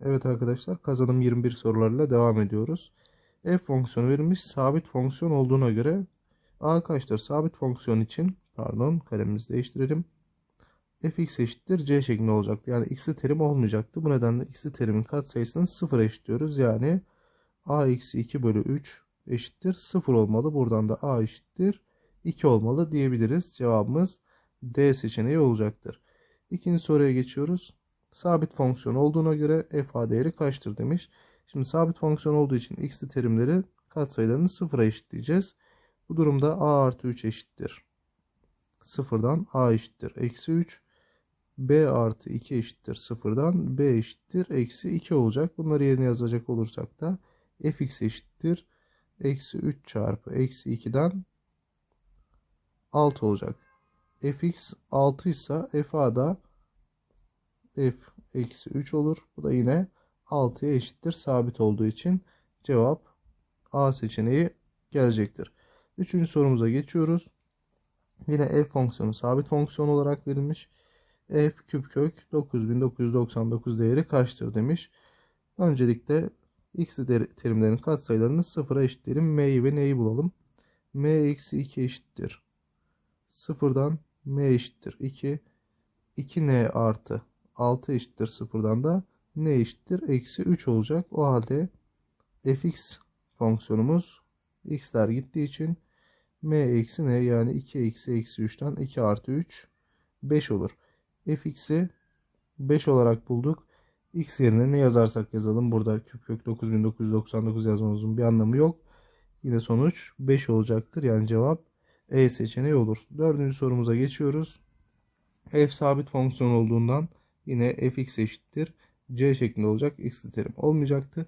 Evet arkadaşlar kazanım 21 sorularıyla devam ediyoruz. F fonksiyonu verilmiş sabit fonksiyon olduğuna göre A kaçtır? Sabit fonksiyon için pardon kalemimizi değiştirelim. fx eşittir c şeklinde olacaktı. Yani x'li terim olmayacaktı. Bu nedenle x'li terimin katsayısını 0 eşitliyoruz. Yani a eksi 2 bölü 3 eşittir 0 olmalı. Buradan da a eşittir 2 olmalı diyebiliriz. Cevabımız D seçeneği olacaktır. İkinci soruya geçiyoruz. Sabit fonksiyon olduğuna göre f a değeri kaçtır demiş. Şimdi sabit fonksiyon olduğu için x'li terimleri katsayılarını sıfıra eşitleyeceğiz. Bu durumda a artı 3 eşittir. Sıfırdan a eşittir. Eksi 3. b artı 2 eşittir. Sıfırdan b eşittir. Eksi 2 olacak. Bunları yerine yazacak olursak da fx eşittir. Eksi 3 çarpı eksi 2'den 6 olacak. fx 6 ise fa da f eksi 3 olur. Bu da yine 6'ya eşittir sabit olduğu için cevap A seçeneği gelecektir. Üçüncü sorumuza geçiyoruz. Yine f fonksiyonu sabit fonksiyon olarak verilmiş. f küp kök 9999 değeri kaçtır demiş. Öncelikle x terimlerin katsayılarını sıfıra eşitleyelim. m'yi ve n'yi bulalım. m eksi 2 eşittir. Sıfırdan m eşittir 2. 2n artı 6 eşittir sıfırdan da n eşittir eksi 3 olacak. O halde fx fonksiyonumuz x'ler gittiği için m eksi n yani 2 eksi eksi 3'ten 2 artı 3 5 olur. fx'i 5 olarak bulduk. x yerine ne yazarsak yazalım. Burada küp kök 9999 yazmamızın bir anlamı yok. Yine sonuç 5 olacaktır. Yani cevap E seçeneği olur. Dördüncü sorumuza geçiyoruz. f sabit fonksiyon olduğundan yine fx eşittir c şeklinde olacak. x terim olmayacaktı.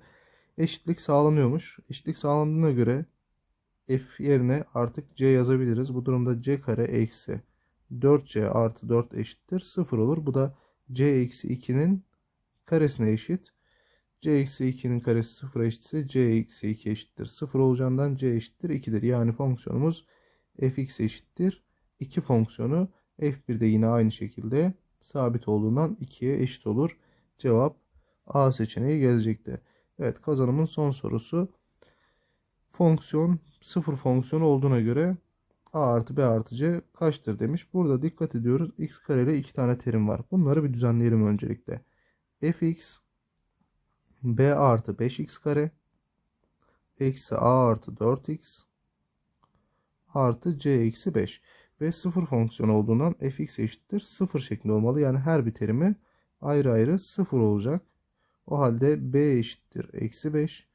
Eşitlik sağlanıyormuş. Eşitlik sağlandığına göre f yerine artık c yazabiliriz. Bu durumda c kare eksi 4c artı 4 eşittir 0 olur. Bu da c eksi 2'nin karesine eşit. c eksi 2'nin karesi 0 eşitse c eksi 2 eşittir 0 olacağından c eşittir 2'dir. Yani fonksiyonumuz fx eşittir 2 fonksiyonu f1 de yine aynı şekilde sabit olduğundan 2'ye eşit olur. Cevap A seçeneği gelecekti. Evet kazanımın son sorusu. Fonksiyon sıfır fonksiyonu olduğuna göre A artı B artı C kaçtır demiş. Burada dikkat ediyoruz. X kareli iki tane terim var. Bunları bir düzenleyelim öncelikle. fx b artı 5x kare eksi a artı 4x artı c eksi 5 ve sıfır fonksiyon olduğundan fx eşittir sıfır şeklinde olmalı. Yani her bir terimi ayrı ayrı sıfır olacak. O halde b eşittir eksi 5,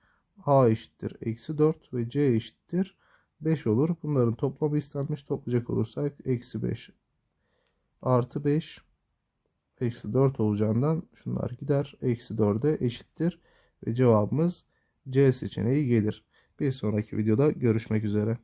a eşittir eksi 4 ve c eşittir 5 olur. Bunların toplamı istenmiş toplayacak olursak eksi 5 artı 5 eksi 4 olacağından şunlar gider. Eksi 4'e eşittir ve cevabımız C seçeneği gelir. Bir sonraki videoda görüşmek üzere.